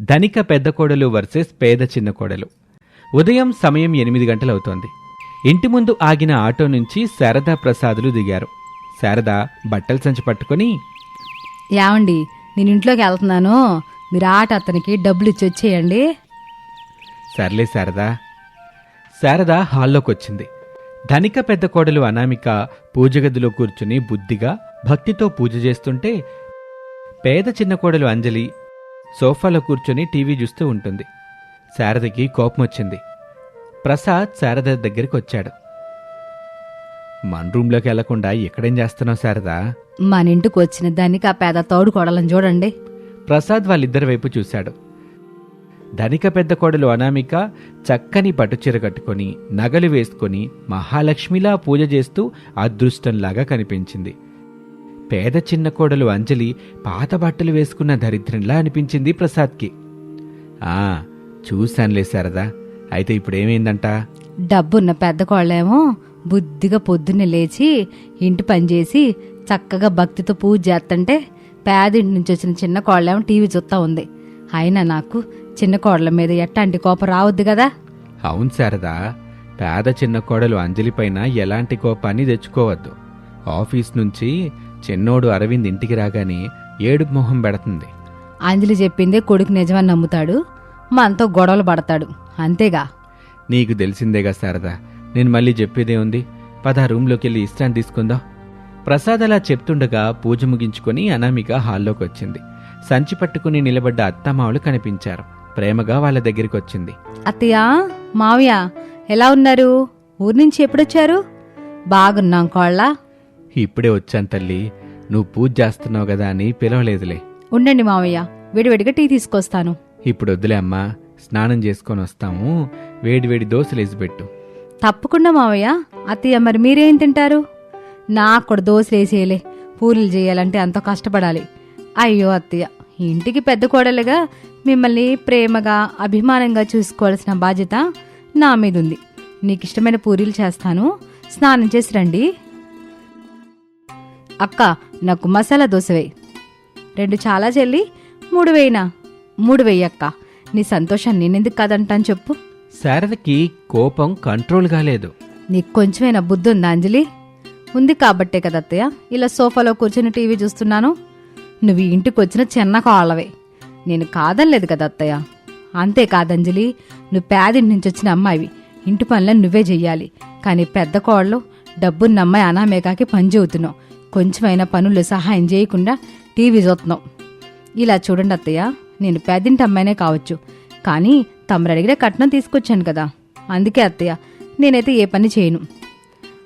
ధనిక పెద్ద కోడలు వర్సెస్ పేద చిన్న కోడలు. ఉదయం సమయం ఎనిమిది గంటలవుతోంది. ఇంటి ముందు ఆగిన ఆటో నుంచి శారదా ప్రసాదులు దిగారు. శారద బట్టలు సంచి పట్టుకొని ఏమండి నేను ఇంట్లోకి వెళ్తున్నాను. మీరు ఆట అతనికి డబ్బులు ఇచ్చి వచ్చేయండి. సర్లే శారదా. శారద హాల్లోకి వచ్చింది ధనిక పెద్ద కోడలు అనామిక పూజగదిలో కూర్చుని బుద్ధిగా భక్తితో పూజ చేస్తుంటే పేద చిన్న కోడలు అంజలి సోఫాలో కూర్చుని టీవీ చూస్తూ ఉంటుంది. శారదకి కోపం వచ్చింది. ప్రసాద్ శారద దగ్గరికి వచ్చాడు. మన రూమ్లోకి వెళ్ళకుండా ఎక్కడేం చేస్తున్నావు శారదా? మన ఇంటికి వచ్చిన దానికి ఆ పేద తోడు కొడాలని చూడండి. ప్రసాద్ వాళ్ళిద్దరి వైపు చూశాడు. ధనిక పెద్ద కోడలు అనామిక చక్కని పట్టుచీర కట్టుకొని నగలు వేసుకొని మహాలక్ష్మిలా పూజ చేస్తూ అదృష్టంలాగా కనిపించింది. పేద చిన్న కోడలు అంజలి పాత బట్టలు వేసుకున్న దరిద్రంలా అనిపించింది ప్రసాద్కి. ఆ చూశానులే శారదా అయితే ఇప్పుడేమైందంట? డబ్బున్న పెద్ద కోళ్ళేమో బుద్ధిగా పొద్దున్నే లేచి ఇంటి పని చేసి చక్కగా భక్తితో పూజ చేస్తుంటే పేదింటి నుంచి వచ్చిన చిన్న కోళ్ళేమో టీవీ చూస్తా ఉంది. అయినా నాకు చిన్న కోళ్ళ మీద ఎట్టాంటి కోపం రావద్దు కదా? అవును శారదా పేద చిన్న కోడలు అంజలి పైన ఎలాంటి కోపాన్ని తెచ్చుకోవద్దు. ఆఫీస్ నుంచి చిన్నోడు అరవింద్ ఇంటికి రాగానే ఏడుపు మొహం పెడుతుంది. అంజలి చెప్పిందే కొడుకు నిజమని నమ్ముతాడు మనతో గొడవలు పడతాడు. అంతేగా? నీకు తెలిసిందేగా శారదా నేను మళ్ళీ చెప్పేదే ఉంది. పద రూమ్లోకి వెళ్ళి ఇష్టాన్ని తీసుకుందాం. ప్రసాద్ అలా చెప్తుండగా పూజ ముగించుకొని అనామిక హాల్లోకి వచ్చింది సంచి పట్టుకుని నిలబడ్డ అత్తమావులు కనిపించారు. ప్రేమగా వాళ్ళ దగ్గరికి వచ్చింది అత్తయ్య మావయ్య ఎలా ఉన్నారు? ఊరి నుంచి ఎప్పుడొచ్చారు? బాగున్నాం కోళ్ళ. ఇప్పుడే వచ్చాను తల్లి. నువ్వు పూజ చేస్తున్నావు కదా అని పిలవలేదులే. ఉండండి మావయ్య వేడివేడిగా టీ తీసుకొస్తాను. ఇప్పుడు వద్దులే అమ్మా స్నానం చేసుకొని వస్తాము. వేడివేడి దోశలు వేసిపెట్టు తప్పకుండా మావయ్య అత్తయ్య మరి మీరేం తింటారు? నాకు కూడా దోశలు వేసేయలే. పూరీలు చేయాలంటే అంత కష్టపడాలి. అయ్యో అత్తయ్య ఇంటికి పెద్ద కోడలుగా మిమ్మల్ని ప్రేమగా అభిమానంగా చూసుకోవాల్సిన బాధ్యత నా మీద ఉంది నీకు ఇష్టమైన పూరీలు చేస్తాను. స్నానం చేసి రండి. అక్క నాకు మసాలా దోశ వేయి రెండు చాలా చెల్లి మూడు వేయినా? మూడు వెయ్యి అక్క. నీ సంతోషాన్ని నేనెందుకు కాదంటాను చెప్పు. శారదకి కోపం కంట్రోల్ కాలేదు నీకు కొంచెమైనా బుద్ధి ఉందా అంజలి? ఉంది కాబట్టే కదా అత్తయ్య ఇలా సోఫాలో కూర్చొని టీవీ చూస్తున్నాను. నువ్వు ఇంటికి వచ్చిన చిన్న కాళ్ళవే. నేను కాదనలేదు కదా అత్తయ్య. అంతే కాదంజలి నువ్వు పేదింటి నుంచి వచ్చిన అమ్మాయివి. ఇంటి పనులను నువ్వే చెయ్యాలి. కానీ పెద్ద కోళ్ళు డబ్బున్న అమ్మాయి అనామేకాకి పని చెబుతున్నావు కొంచెమైనా పనులు సహాయం చేయకుండా టీవీ చూస్తున్నాం. ఇలా చూడండి అత్తయ్య నేను పేదింటి అమ్మాయినే కావచ్చు. కానీ తమరు అడిగిన కట్నం తీసుకొచ్చాను కదా. అందుకే అత్తయ్య నేనైతే ఏ పని చేయను.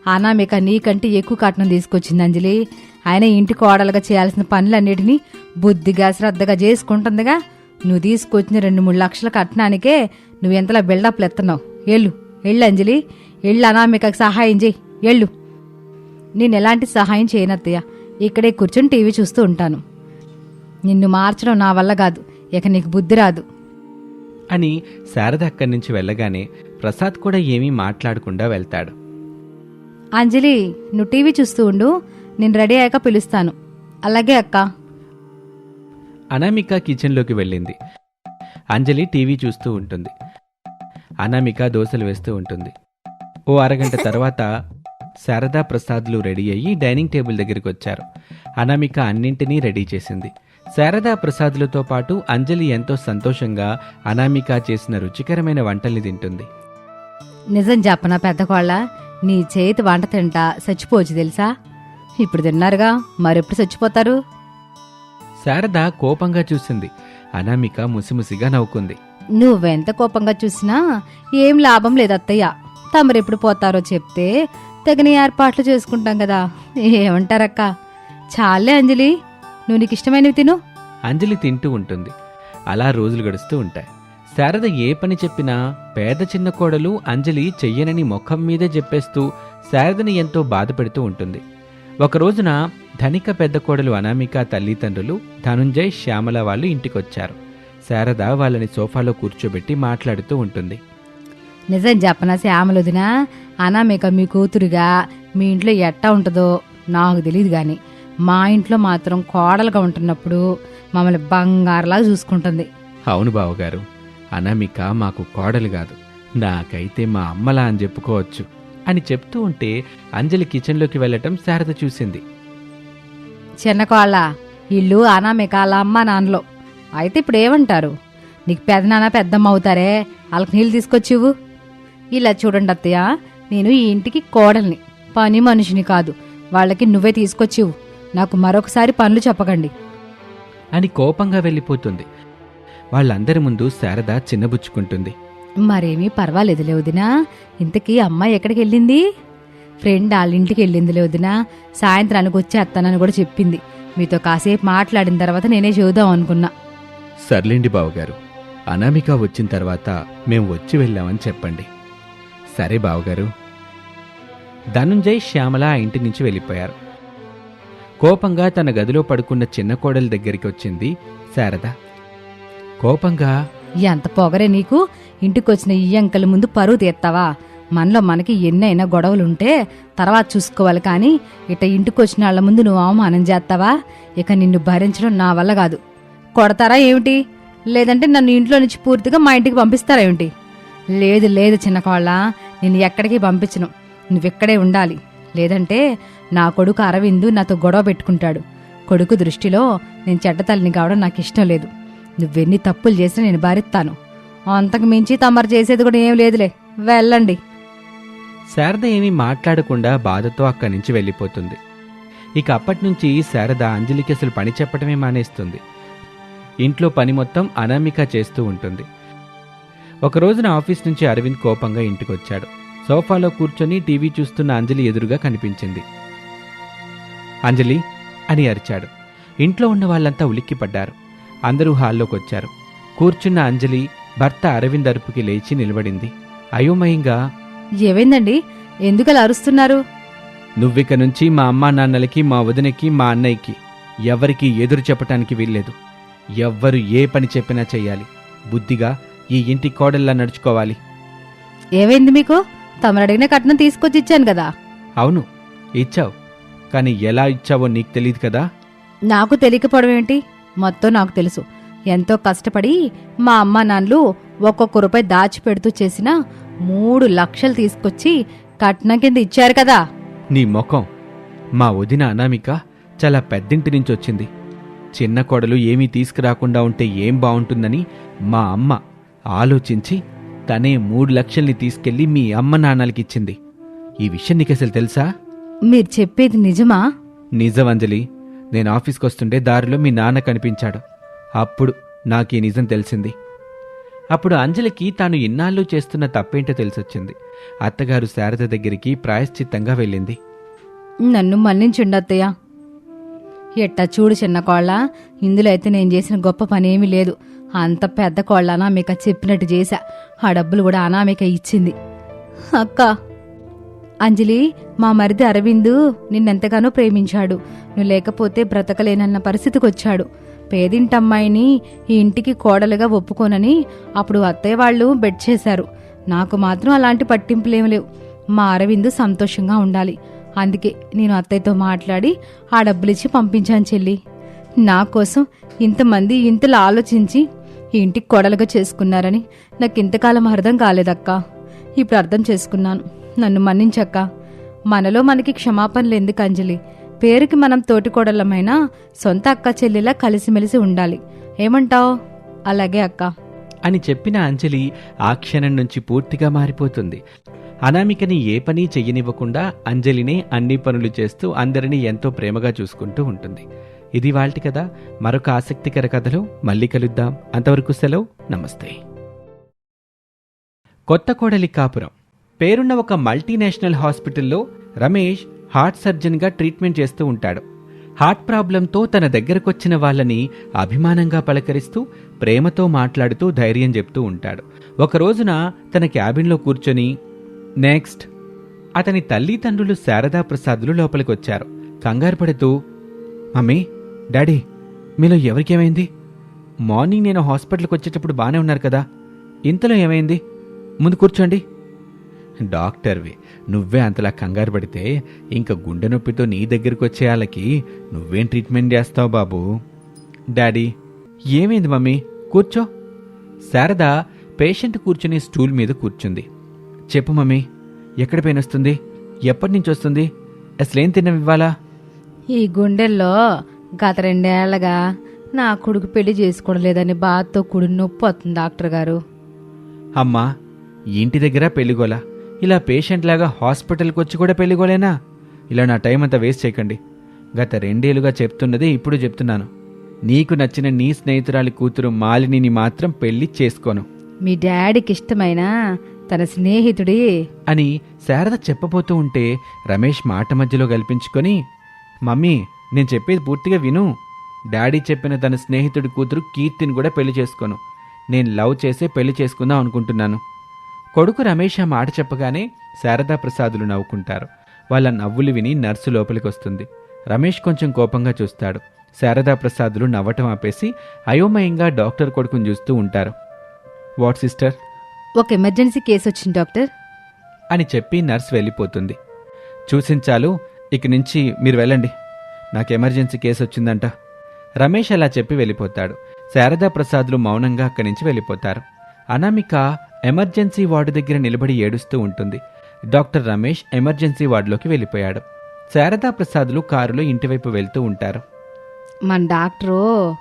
అనామిక నీకంటే ఎక్కువ కట్నం తీసుకొచ్చింది అంజలి. ఆయన ఇంటి కోడలుగా చేయాల్సిన పనులన్నిటినీ బుద్ధిగా శ్రద్ధగా చేసుకుంటుందిగా. నువ్వు తీసుకొచ్చిన రెండు మూడు లక్షల కట్నానికే నువ్వు ఎంతలా బిల్డప్లు ఎత్తున్నావు. ఎళ్ళు ఎళ్ళు అంజలి. ఎళ్ళు అనామికకు సహాయం చేయి. ఎళ్ళు నేను ఎలాంటి సహాయం చేయనత్తయ్య. ఇక్కడే కూర్చొని టీవీ చూస్తూ ఉంటాను. నిన్ను మార్చడం నా వల్ల కాదు. ఇక నీకు బుద్ధి రాదు. అని శారద అక్కడి నుంచి వెళ్ళగానే ప్రసాద్ కూడా ఏమీ మాట్లాడకుండా వెళ్తాడు. అంజలి నువ్వు టీవీ చూస్తూ ఉండు. నేను రెడీ అయ్యాక పిలుస్తాను. అలాగే అక్క. అనామిక కిచెన్లోకి వెళ్ళింది. అంజలి టీవీ చూస్తూ ఉంటుంది. అనామిక దోశలు వేస్తూ ఉంటుంది. ఓ అరగంట తర్వాత శారదా ప్రసాద్లు రెడీ అయ్యి డైనింగ్ టేబుల్ దగ్గరికి వచ్చారు. అనామిక అన్నింటినీ రెడీ చేసింది. శారదా ప్రసాద్లతో పాటు అంజలి ఎంతో సంతోషంగా అనామిక చేసిన రుచికరమైన వంటల్ని తింటుంది. నిజం చెప్పనా పెద్ద కోళ్ళ? నీ చేతి వంట తింటా చచ్చిపోవచ్చు తెలుసా? ఇప్పుడు తిన్నారుగా మరెప్పుడు చచ్చిపోతారు? శారద కోపంగా చూసింది. అనామిక ముసిముసిగా నవ్వుకుంది. నువ్వెంత కోపంగా చూసినా ఏం లాభం లేదు అత్తయ్య. తమరెప్పుడు పోతారో చెప్తే తగిన ఏర్పాట్లు చేసుకుంటాం కదా. ఏమంటారక్క? చాలే అంజలి నువ్వు నీకు ఇష్టమైనవి తిను. అంజలి తింటూ ఉంటుంది. అలా రోజులు గడుస్తూ ఉంటాయి. శారద ఏ పని చెప్పినా పేద చిన్న కోడలు అంజలి చెయ్యనని ముఖం మీదే చెప్పేస్తూ శారదని ఎంతో బాధ పెడుతూ ఉంటుంది. ఒక రోజున ధనిక పెద్ద కోడలు అనామిక తల్లిదండ్రులు ధనుంజయ్ శ్యామల వాళ్ళు ఇంటికొచ్చారు. శారద వాళ్ళని సోఫాలో కూర్చోబెట్టి మాట్లాడుతూ ఉంటుంది. నిజం చెప్పనా శ్యామలొదిన అనామిక మీ కూతురుగా మీ ఇంట్లో ఎట్టా ఉంటుందో నాకు తెలియదు కానీ మా ఇంట్లో మాత్రం కోడలుగా ఉంటున్నప్పుడు మమ్మల్ని బంగారులాగా చూసుకుంటుంది. అవును బావగారు. అనామిక మాకు కోడలు కాదు. నాకైతే మా అమ్మలా అని చెప్పుకోవచ్చు అని చెప్తూ ఉంటే అంజలి కిచెన్లోకి వెళ్ళటం శారద చూసింది. చిన్న కోళ్ళ ఇల్లు అనామిక వాళ్ళ అమ్మ నాన్నలో. అయితే ఇప్పుడు ఏమంటారు? నీకు పెదనాన్న పెద్దమ్మ అవుతారే? వాళ్ళకి నీళ్ళు తీసుకొచ్చివు ఇలా చూడండి అత్తయ్య నేను ఈ ఇంటికి కోడల్ని పని మనిషిని కాదు. వాళ్ళకి నువ్వే తీసుకొచ్చివు. నాకు మరొకసారి పనులు చెప్పకండి. అని కోపంగా వెళ్ళిపోతుంది. వాళ్ళందరి ముందు శారద చిన్నబుచ్చుకుంటుంది. మరేమీ పర్వాలేదు లేవుదినా ఇంతకీ అమ్మాయి ఎక్కడికి వెళ్ళింది? ఫ్రెండ్ వాళ్ళ ఇంటికి వెళ్ళింది లేవుదినా సాయంత్రానికి వచ్చేస్తానని కూడా చెప్పింది. మీతో కాసేపు మాట్లాడిన తర్వాత నేనే చూద్దాం అనుకున్నా. సర్లేండి బావగారు. అనామిక వచ్చిన తర్వాత మేం వచ్చి వెళ్ళామని చెప్పండి. సరే బావగారు. ధనుంజయ్ శ్యామల ఆ ఇంటి నుంచి వెళ్ళిపోయారు. కోపంగా తన గదిలో పడుకున్న చిన్న కోడలి దగ్గరికి వచ్చింది శారద. కోపంగా ఎంత పొగరే నీకు? ఇంటికొచ్చిన ఈ అంకల ముందు పరువు తీస్తావా? మనలో మనకి ఎన్నైనా గొడవలుంటే తర్వాత చూసుకోవాలి కానీ ఇట ఇంటికొచ్చిన వాళ్ళ ముందు నువ్వు అవమానం చేస్తావా? ఇక నిన్ను భరించడం నా వల్ల కాదు. కొడతారా ఏమిటి? లేదంటే నన్ను ఇంట్లో నుంచి పూర్తిగా మా ఇంటికి పంపిస్తారా ఏమిటి? లేదు లేదు చిన్న కోళ్ళ నేను ఎక్కడికి పంపించను. నువ్వెక్కడే ఉండాలి. లేదంటే నా కొడుకు అరవిందు నాతో గొడవ పెట్టుకుంటాడు. కొడుకు దృష్టిలో నేను చెడ్డతల్లిని కావడం నాకు ఇష్టం లేదు. నువ్వెన్ని తప్పులు చేసినా నేను భారిస్తాను. అంతకు మించి తమరు చేసేది కూడా ఏం లేదులే. వెళ్ళండి. శారద ఏమీ మాట్లాడకుండా బాధతో అక్కడి నుంచి వెళ్ళిపోతుంది. ఇక అప్పటినుంచి శారద అంజలికి అసలు పని చెప్పడమే మానేస్తుంది. ఇంట్లో పని మొత్తం అనామిక చేస్తూ ఉంటుంది. ఒక రోజున ఆఫీస్ నుంచి అరవింద్ కోపంగా ఇంటికొచ్చాడు. సోఫాలో కూర్చొని టీవీ చూస్తున్న అంజలి ఎదురుగా కనిపించింది. అంజలి అని అరిచాడు. ఇంట్లో ఉన్న వాళ్ళంతా ఉలిక్కిపడ్డారు. అందరూ హాల్లోకి వచ్చారు కూర్చున్న అంజలి భర్త అరవింద్ అరుపుకి లేచి నిలబడింది. అయోమయంగా ఏమైందండి? ఎందుకలా అరుస్తున్నారు? నువ్విక నుంచి మా అమ్మా నాన్నలకి మా వదినకి మా అన్నయ్యకి ఎవరికి ఎదురు చెప్పటానికి వీల్లేదు. ఎవ్వరు ఏ పని చెప్పినా చెయ్యాలి. బుద్ధిగా ఈ ఇంటి కోడల్లా నడుచుకోవాలి. ఏమైంది మీకు? తమరు అడిగిన కట్నం తీసుకొచ్చి ఇచ్చాను కదా. అవును ఇచ్చావు. కానీ ఎలా ఇచ్చావో నీకు తెలియదు కదా? నాకు తెలియకపోవడం ఏంటి? మొత్తం నాకు తెలుసు. ఎంతో కష్టపడి మా అమ్మ నాన్నలు ఒక్కొక్క రూపాయి దాచిపెడుతూ చేసిన మూడు లక్షలు తీసుకొచ్చి కట్నం కింద ఇచ్చారు కదా. నీ ముఖం మా వదిన అనామిక చాలా పెద్దింటి నుంచి వచ్చింది. చిన్న కోడలు ఏమీ తీసుకురాకుండా ఉంటే ఏం బావుంటుందని మా అమ్మ ఆలోచించి తనే మూడు లక్షల్ని తీసుకెళ్ళి మీ అమ్మ నాన్నలకిచ్చింది. ఈ విషయం నీకు అసలు తెలుసా? మీరు చెప్పేది నిజమా? నిజం అంజలి నేను ఆఫీస్కి వస్తుంటే దారిలో మీ నాన్న కనిపించాడు. అప్పుడు నాకు ఈ నిజం తెలిసింది. అప్పుడు అంజలికి తాను ఇన్నాళ్ళు చేస్తున్న తప్పేంటో తెలిసొచ్చింది. అత్తగారు శారద దగ్గరికి ప్రాయశ్చిత్తంగా వెళ్ళింది. నన్ను మన్నించుండు అత్తయ్య. ఎట్టా చూడు చిన్న కోళ్ళ ఇందులో అయితే నేను చేసిన గొప్ప పని ఏమీ లేదు. అంత పెద్ద కోళ్ళ అనామిక చెప్పినట్టు చేశా. ఆ డబ్బులు కూడా అనామిక ఇచ్చింది. అక్క అంజలి మా మరిది అరవిందు నిన్నెంతగానో ప్రేమించాడు. నువ్వు లేకపోతే బ్రతకలేనన్న పరిస్థితికి వచ్చాడు పేదింటమ్మాయిని ఈ ఇంటికి కోడలుగా ఒప్పుకోనని అప్పుడు అత్తయ్య వాళ్ళు బెడ్ చేశారు. నాకు మాత్రం అలాంటి పట్టింపులేం లేవు. మా అరవిందు సంతోషంగా ఉండాలి. అందుకే నేను అత్తయ్యతో మాట్లాడి ఆ డబ్బులిచ్చి పంపించాను చెల్లి. నా కోసం ఇంతమంది ఇంతలో ఆలోచించి ఈ ఇంటికి కోడలుగా చేసుకున్నారని నాకు ఇంతకాలం అర్థం కాలేదక్కా. ఇప్పుడు అర్థం చేసుకున్నాను. నన్ను మన్నించక్క. మనలో మనకి క్షమాపణలు ఎందుకు అంజలి? పేరుకి మనం తోటికోడలమైనా సొంత అక్క చెల్లిలా కలిసిమెలిసి ఉండాలి. ఏమంటావ్? అలాగే అక్క. అని చెప్పిన అంజలి ఆ క్షణం నుంచి పూర్తిగా మారిపోతుంది. అనామికని ఏ పని చెయ్యనివ్వకుండా అంజలినే అన్ని పనులు చేస్తూ అందరినీ ఎంతో ప్రేమగా చూసుకుంటూ ఉంటుంది. ఇది వాళ్ళటి కదా మరొక ఆసక్తికర కథలో మళ్ళీ కలుద్దాం. అంతవరకు సెలవు. నమస్తే. కొత్త కోడలి కాపురం. పేరున్న ఒక మల్టీనేషనల్ హాస్పిటల్లో రమేష్ హార్ట్ సర్జన్గా ట్రీట్మెంట్ చేస్తూ ఉంటాడు. హార్ట్ ప్రాబ్లంతో తన దగ్గరకొచ్చిన వాళ్ళని అభిమానంగా పలకరిస్తూ ప్రేమతో మాట్లాడుతూ ధైర్యం చెప్తూ ఉంటాడు. ఒక రోజున తన క్యాబిన్లో కూర్చొని నెక్స్ట్. అతని తల్లిదండ్రులు శారదా ప్రసాదులు లోపలికొచ్చారు. కంగారు పడుతూ మమ్మీ డాడీ మీలో ఎవరికేమైంది మార్నింగ్ నేను హాస్పిటల్కి వచ్చేటప్పుడు బాగానే ఉన్నారు కదా. ఇంతలో ఏమైంది? ముందు కూర్చోండి. డాక్టర్వి నువ్వే అంతలా కంగారు పడితే ఇంక గుండె నొప్పితో నీ దగ్గరికి వచ్చే వాళ్ళకి నువ్వేం ట్రీట్మెంట్ చేస్తావు బాబు? డాడీ ఏమైంది మమ్మీ? కూర్చో. శారద పేషెంట్ కూర్చుని స్టూల్ మీద కూర్చుంది. చెప్పు మమ్మీ ఎక్కడ పెయిన్ వస్తుంది? ఎప్పటి నుంచి వస్తుంది? అసలేం తిన్నవివ్వాలా ఈ గుండెల్లో గత రెండేళ్ళగా నా కొడుకు పెళ్ళి చేసుకోవడం లేదని బాధతో కూడి నొప్పి వస్తుంది డాక్టర్ గారు. అమ్మా ఇంటి దగ్గర పెళ్ళిగోలా. ఇలా పేషెంట్ లాగా హాస్పిటల్కి వచ్చి కూడా పెళ్ళిగోలేనా? ఇలా నా టైం అంతా వేస్ట్ చేయకండి. గత రెండేళ్ళుగా చెప్తున్నదే ఇప్పుడు చెప్తున్నాను. నీకు నచ్చిన నీ స్నేహితురాలి కూతురు మాలినిని మాత్రం పెళ్ళి చేసుకోను. మీ డాడీకి ఇష్టమైన తన స్నేహితుడి. అని శారద చెప్పబోతూ ఉంటే రమేష్ మాట మధ్యలో కల్పించుకొని మమ్మీ నేను చెప్పేది పూర్తిగా విను. డాడీ చెప్పిన తన స్నేహితుడి కూతురు కీర్తిని కూడా పెళ్ళి చేసుకోను. నేను లవ్ చేసే పెళ్ళి చేసుకుందాం అనుకుంటున్నాను. కొడుకు రమేష్ ఆ మాట చెప్పగానే శారదా ప్రసాదులు నవ్వుకుంటారు. వాళ్ళ నవ్వులు విని నర్సు లోపలికి వస్తుంది. రమేష్ కొంచెం కోపంగా చూస్తాడు. శారదా ప్రసాదులు నవ్వటం ఆపేసి అయోమయంగా డాక్టర్ కొడుకుని చూస్తూ ఉంటారు. What sister? ఒక ఎమర్జెన్సీ కేసు వచ్చింది డాక్టర్. అని చెప్పి నర్స్ వెళ్ళిపోతుంది. చూసించాలు ఇక నుంచి మీరు వెళ్ళండి. నాకు ఎమర్జెన్సీ కేసు వచ్చిందంట రమేష్ అలా చెప్పి వెళ్ళిపోతాడు. శారదా ప్రసాద్లు మౌనంగా అక్కడి నుంచి వెళ్ళిపోతారు. అనామిక ఎమర్జెన్సీ వార్డు దగ్గర నిలబడి ఏడుస్తూ ఉంటుంది. డాక్టర్ రమేష్ ఎమర్జెన్సీ వార్డులోకి వెళ్ళిపోయాడు. శారదా ప్రసాద్లు కారులో ఇంటివైపు వెళ్తూ ఉంటారు. మన డాక్టరు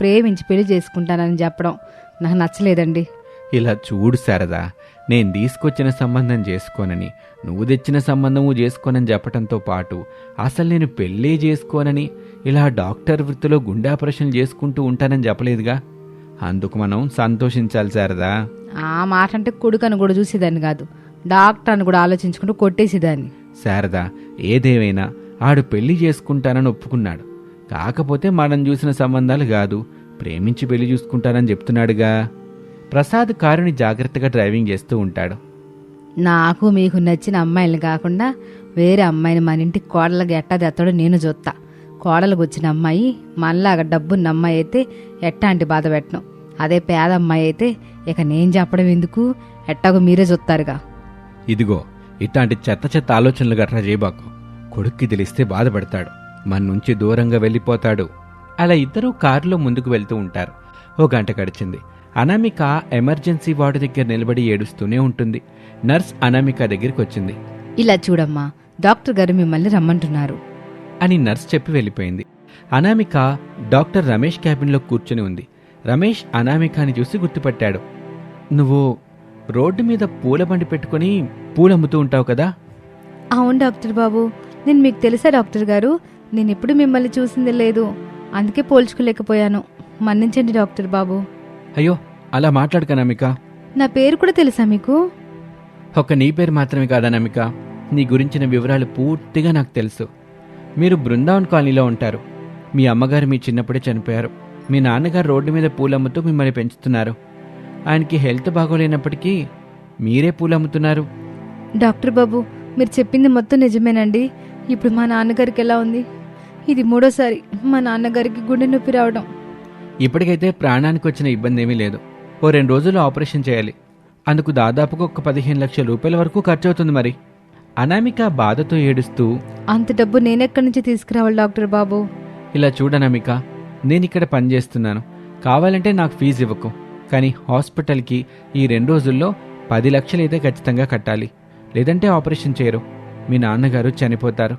ప్రేమించి పెళ్ళి చేసుకుంటానని చెప్పడం నాకు నచ్చలేదండి. ఇలా చూడు శారదా నేను తీసుకొచ్చిన సంబంధం చేసుకోనని నువ్వు తెచ్చిన సంబంధము చేసుకోనని చెప్పటంతో పాటు అసలు నేను పెళ్ళే చేసుకోనని ఇలా డాక్టర్ వృత్తిలో గుండె ఆపరేషన్ చేసుకుంటూ ఉంటానని చెప్పలేదుగా? అందుకు మనం సంతోషించాలి శారదా. ఆ మాట అంటే కొడుకని కూడా చూసేదాన్ని కాదు. డాక్టర్ అని కూడా ఆలోచించుకుంటూ కొట్టేసేదాన్ని. శారదా ఏదేమైనా ఆడు పెళ్ళి చేసుకుంటానని ఒప్పుకున్నాడు. కాకపోతే మనం చూసిన సంబంధాలు కాదు ప్రేమించి పెళ్ళి చూసుకుంటానని చెప్తున్నాడుగా. ప్రసాద్ కారుని జాగ్రత్తగా డ్రైవింగ్ చేస్తూ ఉంటాడు. నాకు మీకు నచ్చిన అమ్మాయిని కాకుండా వేరే అమ్మాయిని మన ఇంటికి కోడలకి ఎట్టా తెస్తాడో నేను చూస్తా. కోడలకు వచ్చిన అమ్మాయి మనలాగా డబ్బున్న అమ్మాయి అయితే ఎట్టాంటి బాధ పెట్టను. అదే పేద అమ్మాయి అయితే ఇక నేను చెప్పడం ఎందుకు? ఎట్టాగో మీరే చూస్తారుగా. ఇదిగో ఇట్లాంటి చెత్త చెత్త ఆలోచనలు గట్రా చేయబాకు. కొడుక్కి తెలిస్తే బాధపడతాడు మన నుంచి దూరంగా వెళ్ళిపోతాడు. అలా ఇద్దరూ కారులో ముందుకు వెళ్తూ ఉంటారు. ఓ గంట గడిచింది. అనామిక ఎమర్జెన్సీ వార్డు దగ్గర నిలబడి ఏడుస్తూనే ఉంటుంది. నర్స్ అనామిక దగ్గరికి వచ్చింది. ఇలా చూడమ్మా డాక్టర్ గారు మిమ్మల్ని రమ్మంటున్నారు. అని నర్స్ చెప్పి వెళ్ళిపోయింది. అనామిక డాక్టర్ రమేష్ క్యాబిన్లో కూర్చుని ఉంది. రమేష్ అనామికాని చూసి గుర్తుపట్టాడు. నువ్వు రోడ్డు మీద పూల బండి పెట్టుకుని పూలు అమ్ముతూ ఉంటావు కదా? అవును డాక్టర్ బాబు. నేను మీకు తెలుసా డాక్టర్ గారు? నేను ఎప్పుడు మిమ్మల్ని చూసింది లేదు. అందుకే పోల్చుకోలేకపోయాను. మన్నించండి డాక్టర్ బాబు. అయ్యో అలా మాట్లాడక నమిక. నా పేరు కూడా తెలుసా మీకు? ఒక్క నీ పేరు మాత్రమే కాదా నమిక? నీ గురించిన వివరాలు పూర్తిగా నాకు తెలుసు. మీరు బృందావన్ కాలనీలో ఉంటారు. మీ అమ్మగారు మీ చిన్నప్పుడే చనిపోయారు. మీ నాన్నగారు రోడ్డు మీద పూలు అమ్ముతూ మిమ్మల్ని పెంచుతున్నారు. ఆయనకి హెల్త్ బాగోలేనప్పటికీ మీరే పూలు అమ్ముతున్నారు డాక్టర్ బాబు మీరు చెప్పింది మొత్తం నిజమేనండి. ఇప్పుడు మా నాన్నగారికి ఎలా ఉంది? ఇది మూడోసారి మా నాన్నగారికి గుండె నొప్పి రావడం. ఇప్పటికైతే ప్రాణానికి వచ్చిన ఇబ్బంది ఏమీ లేదు. ఓ రెండు రోజులు ఆపరేషన్ చేయాలి. అందుకు దాదాపుగా ఒక పదిహేను లక్షల రూపాయల వరకు ఖర్చు అవుతుంది మరి. అనామిక బాధతో ఏడుస్తూ అంత డబ్బు నేనెక్కడి నుంచి తీసుకురావాలి డాక్టర్ బాబు? ఇలా చూడనమిక నేను ఇక్కడ పనిచేస్తున్నాను కావాలంటే నాకు ఫీజు ఇవ్వకు. కానీ హాస్పిటల్కి ఈ రెండు రోజుల్లో పది లక్షలైతే ఖచ్చితంగా కట్టాలి. లేదంటే ఆపరేషన్ చేయరు. మీ నాన్నగారు చనిపోతారు.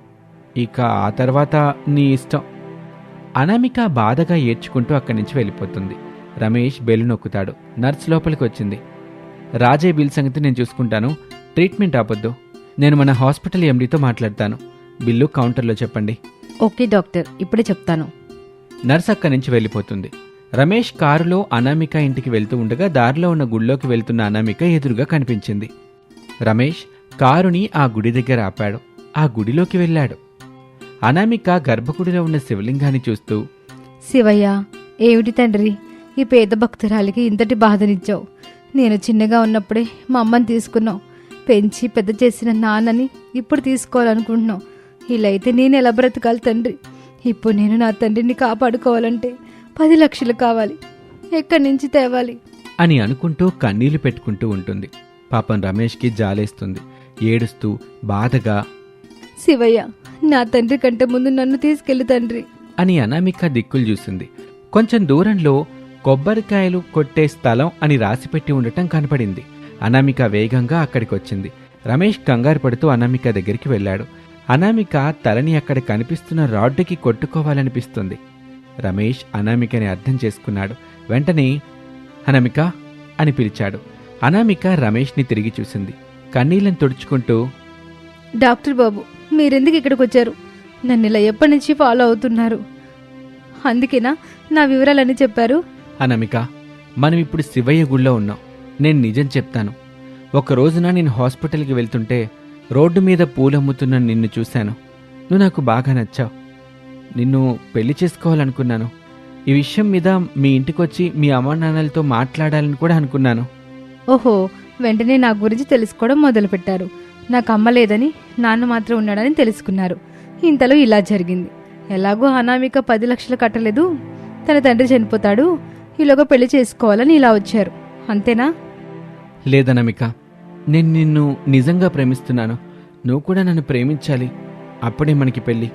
ఇక ఆ తర్వాత నీ ఇష్టం. అనామిక బాధగా ఏడ్చుకుంటూ అక్కడి నుంచి వెళ్ళిపోతుంది. రమేష్ బెల్లు నొక్కుతాడు. నర్స్ లోపలికి వచ్చింది. రాజే బిల్ సంగతి నేను చూసుకుంటాను. ట్రీట్మెంట్ ఆపొద్దు. నేను మన హాస్పిటల్ ఎండీతో మాట్లాడతాను. బిల్లు కౌంటర్లో చెప్పండి. ఓకే డాక్టర్ ఇప్పుడే చెప్తాను. నర్స్ అక్కడి నుంచి వెళ్ళిపోతుంది. రమేష్ కారులో అనామిక ఇంటికి వెళ్తూ ఉండగా దారిలో ఉన్న గుడిలోకి వెళ్తున్న అనామిక ఎదురుగా కనిపించింది. రమేష్ కారుని ఆ గుడి దగ్గర ఆపాడు. ఆ గుడిలోకి వెళ్ళాడు. అనామిక గర్భగుడిలో ఉన్న శివలింగాన్ని చూస్తూ శివయ్య ఏమిటి తండ్రి? ఈ పేద భక్తురాలికి ఇంతటి బాధనిచ్చావు. నేను చిన్నగా ఉన్నప్పుడే మా అమ్మని తీసుకున్నావు. పెంచి పెద్ద చేసిన నాన్నని ఇప్పుడు తీసుకోవాలనుకుంటున్నావు. ఇలా అయితే నేను ఎలా బ్రతకాలి తండ్రి? ఇప్పుడు నేను నా తండ్రిని కాపాడుకోవాలంటే పది లక్షలు కావాలి. ఎక్కడి నుంచి తేవాలి? అని అనుకుంటూ కన్నీళ్ళు పెట్టుకుంటూ ఉంటుంది. పాపం రమేష్కి జాలేస్తుంది. ఏడుస్తూ బాధగా శివయ్య నా తండ్రి కంటే ముందు నన్ను తీసుకెళ్ళి తండ్రి. అని అనామిక దిక్కులు చూసింది. కొంచెం దూరంలో కొబ్బరికాయలు కొట్టే స్థలం అని రాసిపెట్టి ఉండటం కనపడింది. అనామిక వేగంగా అక్కడికి వచ్చింది రమేష్ కంగారు పడుతూ అనామిక దగ్గరికి వెళ్ళాడు. అనామిక తలని అక్కడ కనిపిస్తున్న రాడ్డుకి కొట్టుకోవాలనిపిస్తుంది. రమేష్ అనామికని అర్థం చేసుకున్నాడు. వెంటనే అనామిక అని పిలిచాడు. అనామిక రమేష్ని తిరిగి చూసింది. కన్నీళ్ళని తుడుచుకుంటూ డాక్టర్ బాబు మీరెందుకు ఇక్కడికి వచ్చారు నన్ను ఇలా ఎప్పటి నుంచి ఫాలో అవుతున్నారు? అందుకేనా నా వివరాలన్నీ చెప్పారు? అనామిక మనం ఇప్పుడు శివయ్య గుళ్ళో ఉన్నాం. నేను నిజం చెప్తాను. ఒక రోజున నేను హాస్పిటల్కి వెళ్తుంటే రోడ్డు మీద పూలమ్ముతున్న నిన్ను చూశాను. నువ్వు నాకు బాగా నచ్చావు. నిన్ను పెళ్ళి చేసుకోవాలనుకున్నాను. ఈ విషయం మీద మీ ఇంటికొచ్చి మీ అమ్మా నాన్నలతో మాట్లాడాలని కూడా అనుకున్నాను. ఓహో వెంటనే నా గురించి తెలుసుకోవడం మొదలుపెట్టారు. నాకు అమ్మ లేదని నాన్న మాత్రం ఉన్నాడని తెలుసుకున్నారు. ఇంతలో ఇలా జరిగింది. ఎలాగో అనామిక పది లక్షలు కట్టలేదు. తన తండ్రి చనిపోతాడు. ఈలోగా పెళ్ళి చేసుకోవాలని ఇలా వచ్చారు. అంతేనా? లేదనమిక నేను నిన్ను నిజంగా ప్రేమిస్తున్నాను. నువ్వు కూడా నన్ను ప్రేమించాలి. అప్పుడే మనకి పెళ్ళి.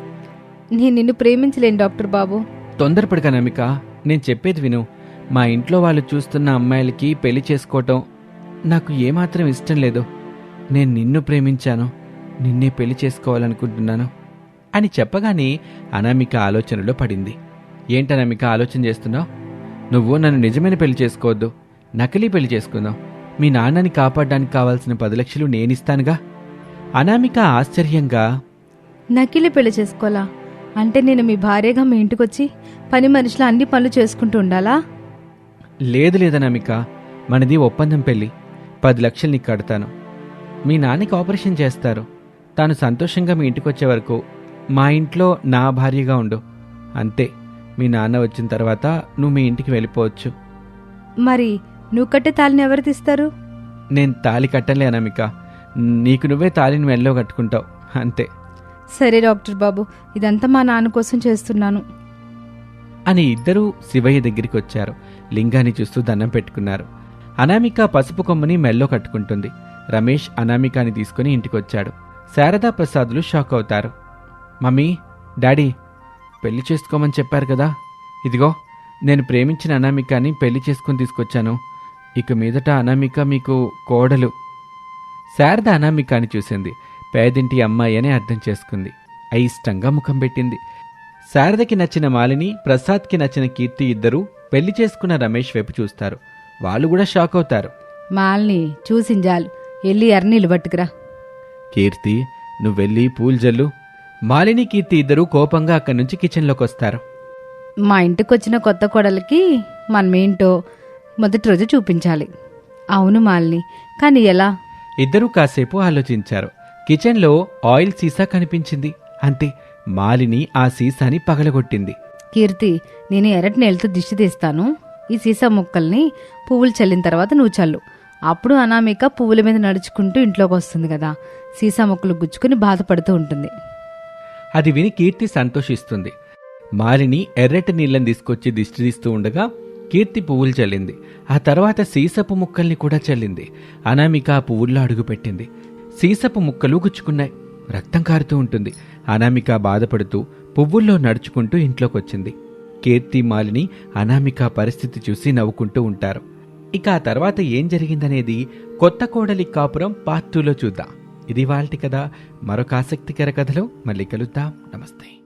నేను నిన్ను ప్రేమించలేను డాక్టర్ బాబు. తొందరపడక నమిక నేను చెప్పేది విను. మా ఇంట్లో వాళ్ళు చూస్తున్న అమ్మాయిలకి పెళ్ళి చేసుకోవటం నాకు ఏమాత్రం ఇష్టం లేదు. నేను నిన్ను ప్రేమించాను నిన్నే పెళ్ళి చేసుకోవాలనుకుంటున్నాను అని చెప్పగానే అనామిక ఆలోచనలో పడింది. ఏంటనామిక ఆలోచన చేస్తున్నావు? నువ్వు నన్ను నిజమైన పెళ్ళి చేసుకోవద్దు నకిలీ పెళ్ళి చేసుకుందాం. మీ నాన్నని కాపాడడానికి కావాల్సిన పది లక్షలు నేనిస్తానుగా? అనామిక ఆశ్చర్యంగా నకిలీ పెళ్ళి చేసుకోవాలా? అంటే నేను మీ భార్యగా మీ ఇంటికొచ్చి పని మనుషులు అన్ని పనులు చేసుకుంటూ ఉండాలా? లేదు లేదనామిక మనది ఒప్పందం పెళ్ళి పది లక్షలు నీకు కడతాను. మీ నాన్నకి ఆపరేషన్ చేస్తారు. తాను సంతోషంగా మీ ఇంటికి వచ్చే వరకు మా ఇంట్లో నా భార్యగా ఉండు. అంతే. మీ నాన్న వచ్చిన తర్వాత నువ్వు మీ ఇంటికి వెళ్ళిపోవచ్చు. మరి నువ్వు కట్టే తాళిని ఎవరు తీస్తారు? నేను తాళి కట్టలే అనామిక. నీకు నువ్వే తాళిని మెల్లో కట్టుకుంటావు. అంతే. సరే డాక్టర్ బాబు ఇదంతా మా నాన్న కోసం చేస్తున్నాను. అని ఇద్దరూ శివయ్య దగ్గరికి వచ్చారు లింగాన్ని చూస్తూ దండం పెట్టుకున్నారు. అనామిక పసుపు కొమ్మని మెల్లో కట్టుకుంటుంది. రమేష్ అనామికాని తీసుకుని ఇంటికొచ్చాడు. శారదా ప్రసాదులు షాక్ అవుతారు. మమ్మీ డాడీ పెళ్ళి చేసుకోమని చెప్పారు కదా. ఇదిగో నేను ప్రేమించిన అనామికాని పెళ్ళి చేసుకుని తీసుకొచ్చాను. ఇక మీదట అనామిక మీకు కోడలు. శారద అనామికాని చూసింది. పేదింటి అమ్మాయి అని అర్థం చేసుకుంది. అయిష్టంగా ముఖం పెట్టింది. శారదకి నచ్చిన మాలిని ప్రసాద్కి నచ్చిన కీర్తి ఇద్దరూ పెళ్ళి చేసుకున్న రమేష్ వైపు చూస్తారు. వాళ్ళు కూడా షాక్ అవుతారు. మాల్ని చూసింజాలు. వెళ్ళి ఎర్నీళ్ళు పట్టుకురా. కీర్తి నువ్వెళ్ళి పూల్ జల్లు. మాలిని కీర్తి ఇద్దరూ కోపంగా అక్కడి నుంచి కిచెన్లోకి వస్తారు. మా ఇంటికి వచ్చిన కొత్త కోడలికి మనమేంటో మొదటి రోజు చూపించాలి. అవును మాలిని కానీ ఎలా? ఇద్దరూ కాసేపు ఆలోచించారు. కిచెన్లో ఆయిల్ సీసా కనిపించింది. అంతే మాలిని ఆ సీసాని పగలగొట్టింది. కీర్తి నేను ఎర్రటి నీళ్ళతో దిష్టి తీస్తాను. ఈ సీసా ముక్కల్ని పువ్వులు చల్లిన తర్వాత నువ్వు చల్లు. అప్పుడు అనామిక పువ్వుల మీద నడుచుకుంటూ ఇంట్లోకి వస్తుంది కదా. సీసా ముక్కలు గుచ్చుకుని బాధపడుతూ ఉంటుంది. అది విని కీర్తి సంతోషిస్తుంది. మాలిని ఎర్రటి నీళ్ళని తీసుకొచ్చి దిష్టి తీస్తూ ఉండగా కీర్తి పువ్వులు చల్లింది. ఆ తర్వాత సీసపు ముక్కల్ని కూడా చల్లింది. అనామిక ఆ పువ్వుల్లో అడుగుపెట్టింది సీసపు ముక్కలు గుచ్చుకున్నాయి. రక్తం కారుతూ ఉంటుంది. అనామిక బాధపడుతూ పువ్వుల్లో నడుచుకుంటూ ఇంట్లోకొచ్చింది. కీర్తి మాలిని అనామిక పరిస్థితి చూసి నవ్వుకుంటూ ఉంటారు. ఇక ఆ తర్వాత ఏం జరిగిందనేది కొత్త కోడలి కాపురం పార్ట్ టూలో చూద్దాం. ఇది వాళ్ళటి కదా మరొక ఆసక్తికర కథలో మళ్ళీ కలుద్దాం. నమస్తే.